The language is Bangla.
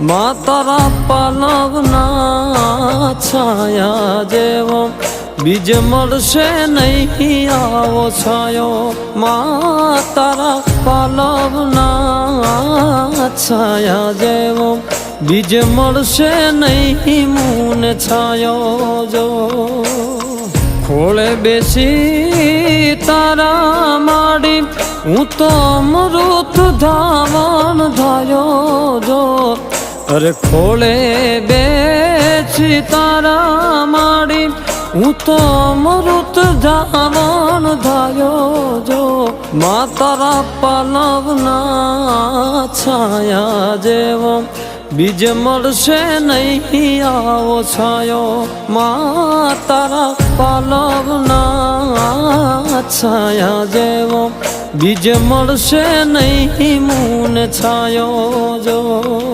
ಮಾತರಾ ಪಲವನಾ ಛಾಯಾ ದೇವ બીજ મળશે નહીં આવો છાયો મા તારા પલવના છાયા જેવો બીજ મળશે નહીં મૂન છાયો જો ખોળે બેસી તારા માડી હું તો અમૃત ધાવણ আরে খোলে বেছি তারা মারি উত্তম রুত জামন ধায় যো মা তারা পালব না ছায়া যেব বীজ মরসে নাই আও ছায় মা তারা পালব না ছায়া যেব બીજ મળશે નહીં મૂન છાયો જો